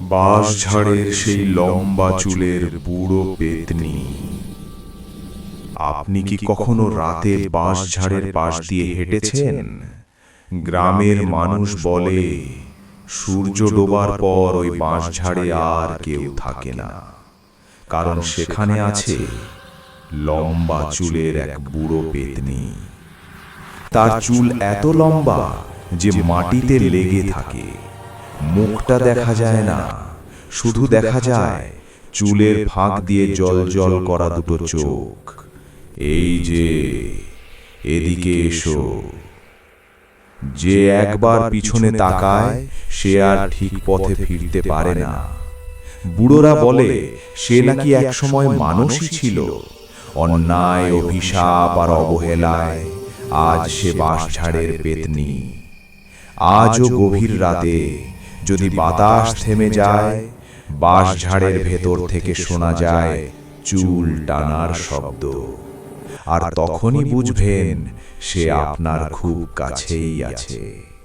বাঁশঝাড়ের সেই লম্বা চুলের বুড়ো পেতনি। আপনি কি কখনো রাতে বাঁশঝাড়ের পাশ দিয়ে হেঁটেছেন? গ্রামের মানুষ বলে, সূর্য ডোবার পর ওই বাঁশঝাড়ে আর কেউ থাকে না। কারণ সেখানে আছে লম্বা চুলের এক বুড়ো পেতনি। তার চুল এত লম্বা যে মাটিতে লেগে থাকে। মুখটা দেখা যায় না, শুধু দেখা যায় চুলের ফাঁক দিয়ে জল জল করা দুটো চোখ। এই যে, এদিকে এসো। যে একবার পিছনে তাকায়, সে আর ঠিক পথে ফিরতে পারে না। বুড়োরা বলে, সে নাকি একসময় মানুষই ছিল। অন্যায়, অভিশাপ আর অবহেলায় আজ সে বাঁশঝাড়ের পেতনি। আজও গভীর রাতে যদি বাতাস থেমে যায় বাঁশঝাড়ের ভেতর থেকে শোনা যায় চুল টানার শব্দ। আর তখনই বুঝবেন সে আপনার খুব কাছেই আছে।